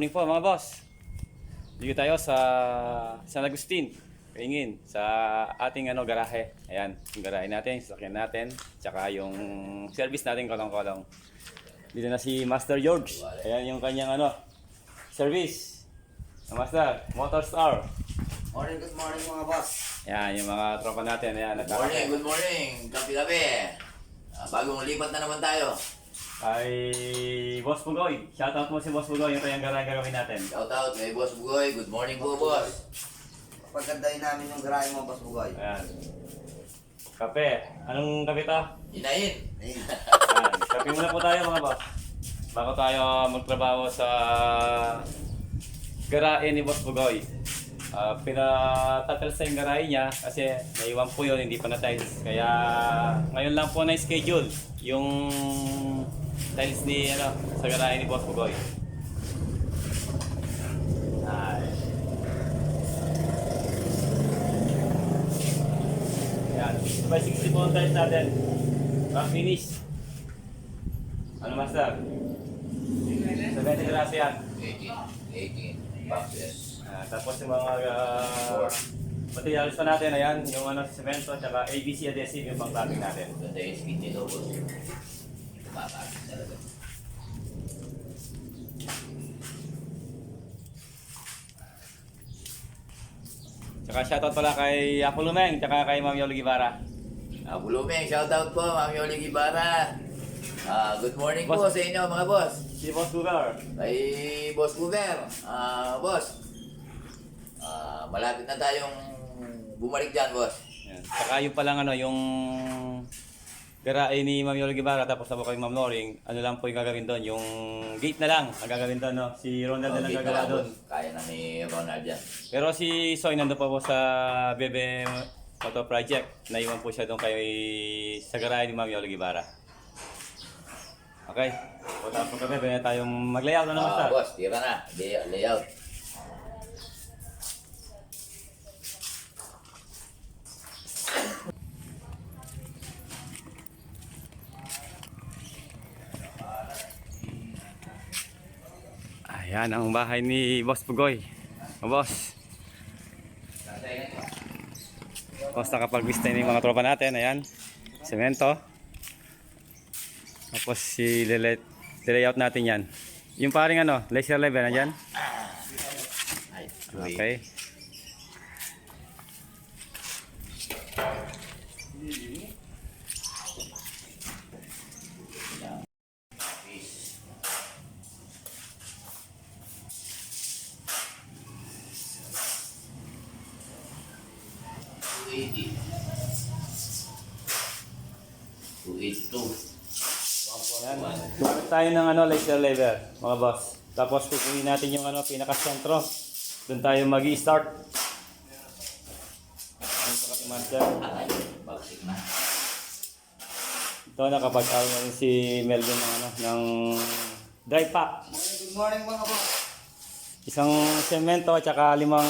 morning po mga boss. Dito tayo sa San Agustin, Kaingin, sa ating ano garahe. Ayan, yung garahe natin, sasakyan natin, tsaka yung service natin kolong-kolong. Dito na si Master George. Ayan yung kanyang ano, service. Master, Motor Star. Morning, good morning mga boss. Ayan, yung mga tropa natin. Ayan, Good morning, good morning. Gabi-gabi. Ah, bagong lipat na naman tayo. Kay Boss Pugoy. Shoutout mo si Boss Pugoy, yung kanyang garahe gagawin natin. Shout out kay Boss Bugoy. Good morning po, boss. Pagkantayin namin yung garahe mo, boss Bugoy. Ayan. Kape. Anong kape to? Inain. Ayun. Ayan, kape muna po tayo mga boss. Bago tayo magtrabaho sa garahe ni Boss Bugoy. Uh, pinatatal sa yung garahe niya kasi naiwan po yun, hindi pa na tiles. Kaya ngayon lang po na schedule yung tiles ni ano sa garahe ni Boss Bugoy. Ay. Yan, by 60 po ang tiles natin. Rock finish. Ano master? 70 graso yan. 18. 18 boxes. Ah, tapos yung mga uh, materials pa natin, ayan, yung ano, semento, tsaka ABC adhesive yung pang natin. Ganda yung speed nito, boss. Tumataas talaga. Tsaka shoutout pala kay Apollo Meng, tsaka kay Ma'am Yolo Guevara. Ah, Bulumeng, shout out po, Ma'am Yoli Gibara. Ah, good morning po Boss. sa inyo, mga boss. Si Boss Cougar. Kay Boss Buber. Ah, boss. Ah, malapit na tayong bumalik dyan, boss. Ayan. Tsaka yung palang ano, yung garae ni Ma'am Yolo Guevara, tapos na po kay Ma'am Loring, ano lang po yung gagawin doon, yung gate na lang ang gagawin doon, no? Si Ronald na lang Okay, gagawa doon. boss. Kaya na ni Ronald yan. Pero si Soy nandun pa po sa Bebe Auto Project. Naiwan po siya doon kay sa garahe ni Ma'am Yolo Guevara. Okay. O tapos kami, pwede tayong mag-layout na naman Ah, sa. boss, tira na. Lay- layout. Ayan ang bahay ni Boss Pugoy. O boss. Boss nakapag-vista na yung mga tropa natin. Ayan. Semento. Tapos si lilet layout natin yan. Yung paring ano, laser level na dyan. Ay, Okay. Yan. Gumamit tayo ng ano, laser level, mga boss. Tapos kukunin natin yung ano, pinaka-sentro. Doon tayo mag start Doon sa ating master. Bagsik na. Ito nakapag-out na rin si Melvin ng, ano, ng dry pack. Good morning mga boss. Isang semento at saka limang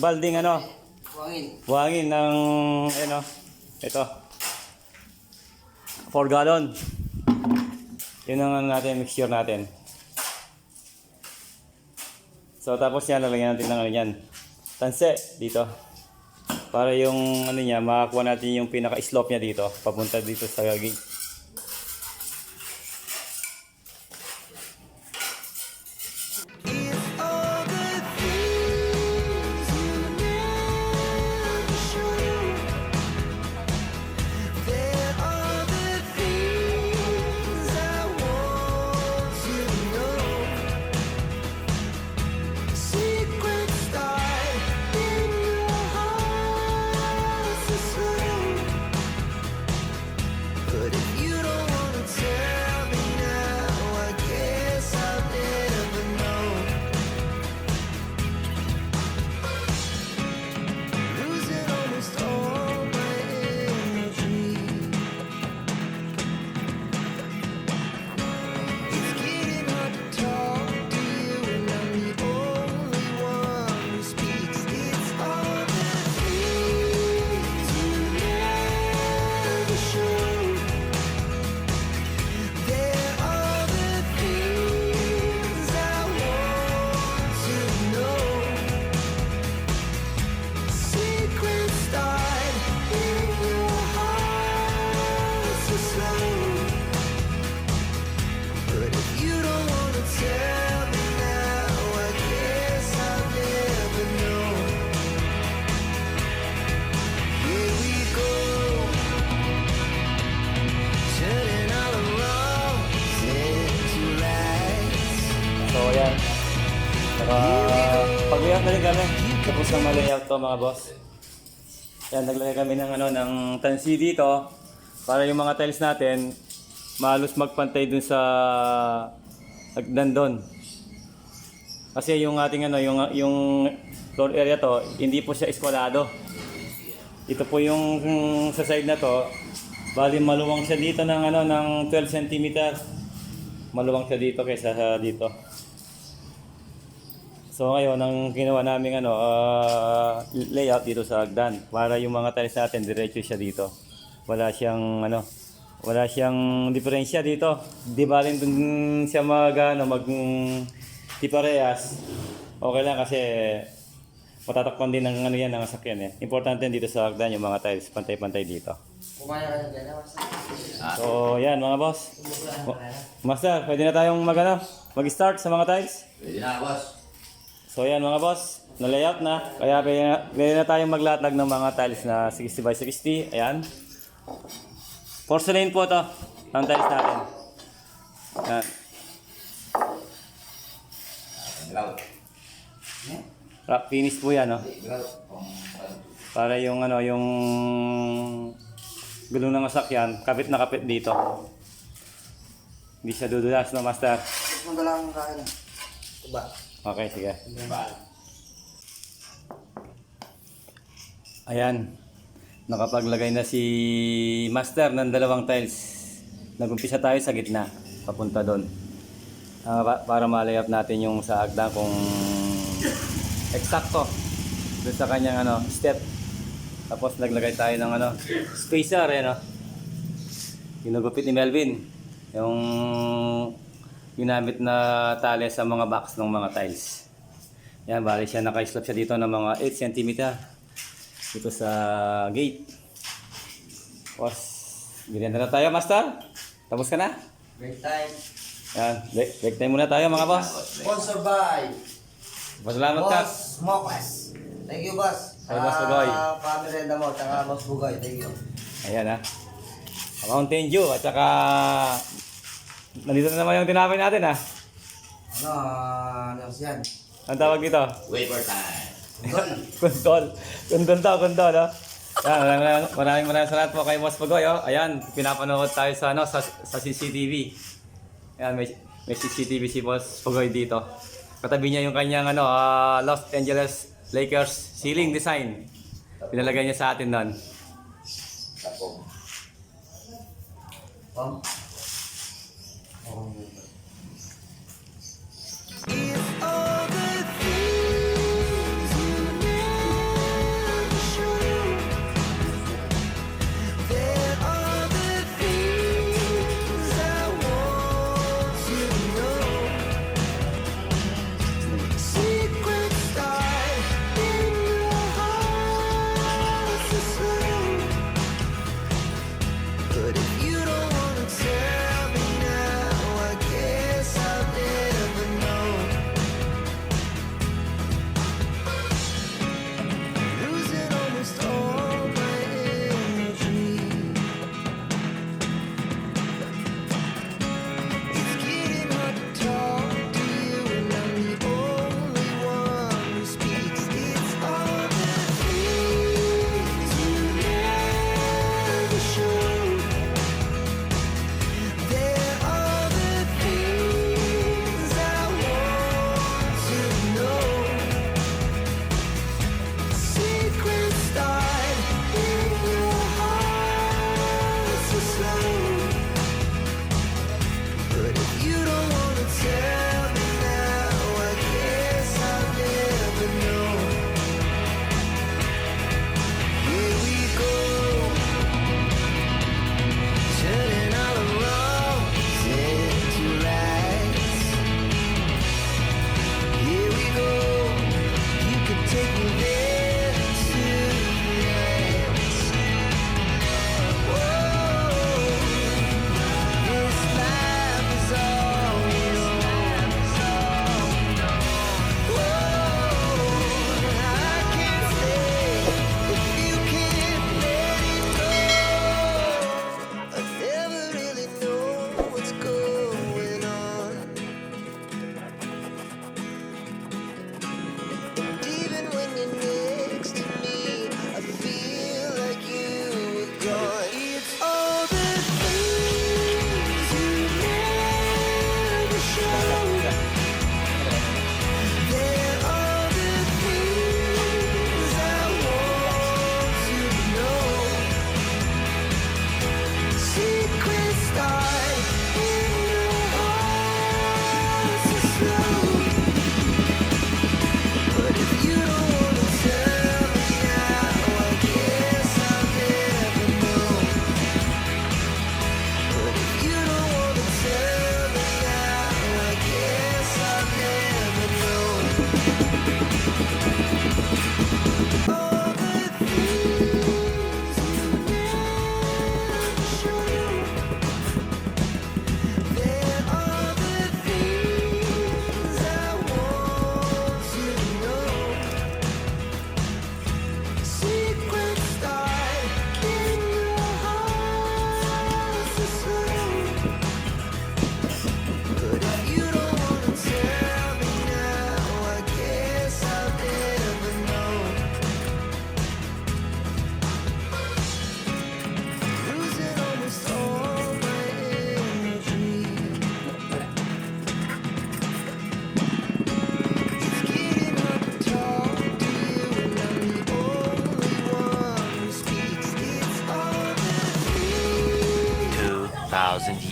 balding ano, Buwangin. buhangin ng ano, ito. 4 gallon. Yun ang ano natin, mixture natin. So tapos yan, lalagyan natin ng ano yan. Tanse dito. Para yung ano niya, makakuha natin yung pinaka-slope niya dito. Papunta dito sa Na ma-layout to mga boss. Yan, naglagay kami ng ano ng tansi dito para yung mga tiles natin malos magpantay dun sa doon. Kasi yung ating ano, yung yung floor area to, hindi po siya eskwalado. Ito po yung yung sa side na to, bali maluwang siya dito ng ano ng 12 cm. Maluwang siya dito kaysa sa dito. So ngayon, ang ginawa namin ano, ah, layout dito sa hagdan para yung mga tiles natin diretso siya dito. Wala siyang ano, wala siyang diferensya dito. Di ba rin dun siya mag ano, mag di parehas. Okay lang kasi matatakpan din ng ano yan ng sasakyan eh. Importante dito sa hagdan yung mga tiles pantay-pantay dito. Kumain ka na dyan, basta. So yan mga boss. Mo- Master, pwede na tayong mag ano, mag-start sa mga tiles. Pwede na, boss. So yan mga boss, na-layout na. Kaya pwede na, tayong maglatag ng mga tiles na 60 by 60. Ayan. Porcelain po to ang tiles natin. Yan. Grout. Wrap finish po yan, no? Para yung ano, yung gulong ng sasakyan, kapit na kapit dito. Hindi siya dudulas, no, master? Tapos mo dala ang kain. Diba? Okay, sige. Ayan. Nakapaglagay na si Master ng dalawang tiles. Nagumpisa tayo sa gitna, papunta doon. Pa- para malayap natin yung sa hagdan kung eksakto doon sa kanyang ano, step. Tapos naglagay tayo ng ano, spacer, eh, no? Ginugupit ni Melvin. Yung ginamit na tali sa mga box ng mga tiles. Yan, bali siya naka-slap siya dito ng mga 8 cm dito sa gate. Tapos, ganyan na tayo, Master. Tapos ka na? Break time. Yan, break, break time muna tayo mga boss. Sponsor by Pasalamat ka. Boss Mokes. Thank you, boss. Ay, Boss Bugoy. Sa pamirenda mo, tsaka Boss Bugoy. Thank you. Ayan ha. Mountain Dew at saka nandito na naman yung tinapay natin ha. Ano, ah, ano yan? Ang tawag dito? Wafer time. Gun. Kundol. Kundol daw, kundol, no? Yan, maraming, maraming maraming salamat po kay Boss Pagoy, oh. Ayan, pinapanood tayo sa, ano, sa, sa CCTV. Ayan, may, may CCTV si Boss Pagoy dito. Katabi niya yung kanyang, ano, ah, Los Angeles Lakers ceiling design. Pinalagay niya sa atin nun. Tapong. Pam.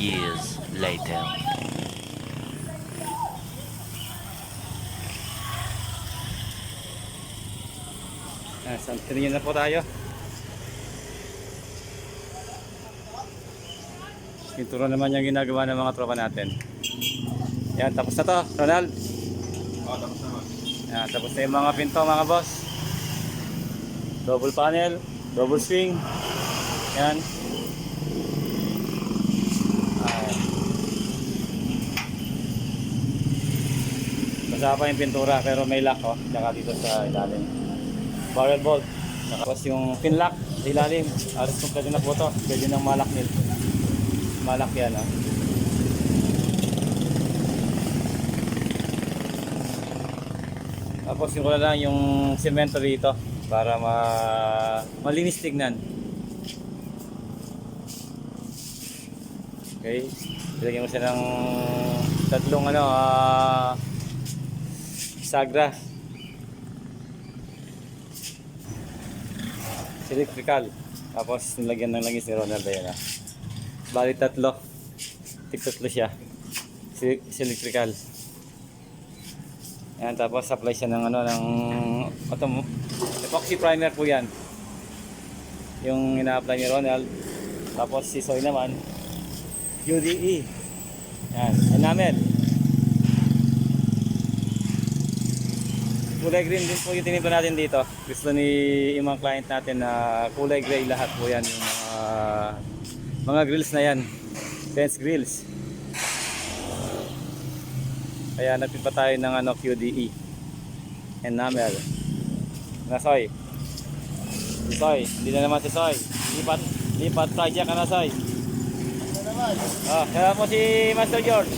Years later. Ah, San Antonio na po tayo. Pintura naman yung ginagawa ng mga tropa natin. Yan, tapos na to, Ronald. Oo, tapos na Yan, tapos na yung mga pinto, mga boss. Double panel, double swing. Yan. Basa pa yung pintura pero may lock oh, tsaka dito sa ilalim barrel bolt. Tapos yung pin lock sa ilalim. Aras kung pwede na po to. Pwede nang malak nil. Malak yan ah. Tapos yung lang yung semento dito para ma malinis tignan. Okay. Ilagyan mo siya ng tatlong ano ah sagra. electrical. Tapos nilagyan ng langis ni Ronald ayan ah. Bali tatlo. Tig tatlo siya. Si, electrical. Ayan, tapos supply siya ng ano ng mo. Epoxy primer po yan. Yung ina-apply ni Ronald. Tapos si Soy naman UDE. Yan, enamel. Kulay green din po yung tinimpla natin dito. Gusto ni mga client natin na kulay gray lahat po yan yung mga mga grills na yan. Fence grills. Kaya nagpipa tayo ng ano QDE. Enamel. Na Soy. Si Soy, hindi na naman si Soy. Lipat, lipat project ka na Soy. Ah, kaya po si Master George.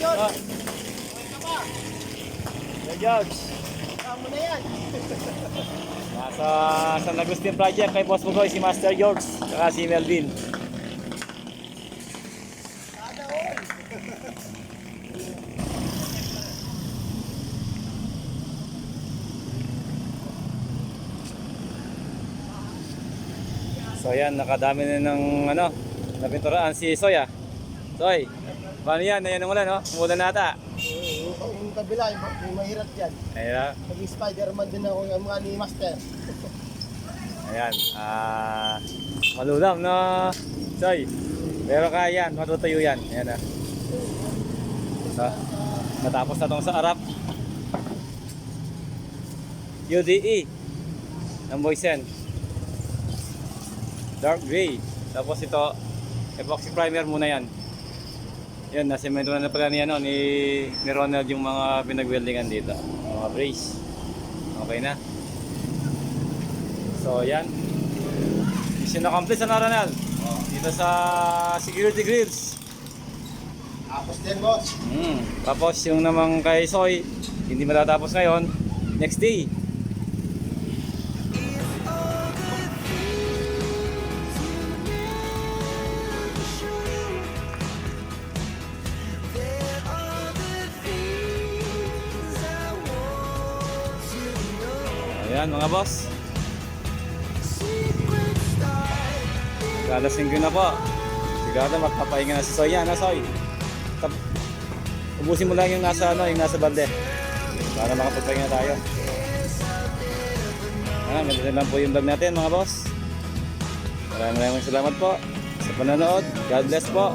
George. Sir George. Na yan. Nasa San Agustin Project kay Boss Bugoy si Master George saka si Melvin. So yan, nakadami na ng ano, napinturaan si Soya. Soy, paano yan? Ayan ang ulan, no? Umulan na ata. Kabila, yung, yung mahirap dyan. Na. Naging Spider-Man din ako yung mga ni Master. Ayan, ah, malulam no, Soy. Pero kaya yan, matutuyo yan. Ayan na. So, natapos na tong sa Arap. UDE ng Boysen. Dark gray. Tapos ito, epoxy primer muna yan. Yan, nasemento na pala ni, ano, ni, ni Ronald yung mga pinagweldingan dito. Mga brace. Okay na. So, yan. Mission accomplished na Ronald. Dito sa security grills. Tapos din, boss. Mm. Tapos yung namang kay Soy, hindi matatapos ngayon. Next day. Mga boss. Galasing ko na po. Sigurado magpapahinga na si Soy. Yan na Soy. Tap Ubusin mo lang yung nasa ano, yung nasa balde. Para makapagpahinga tayo. Ayan, ganito lang po yung vlog natin mga boss. Maraming maraming salamat po sa panonood. God bless po.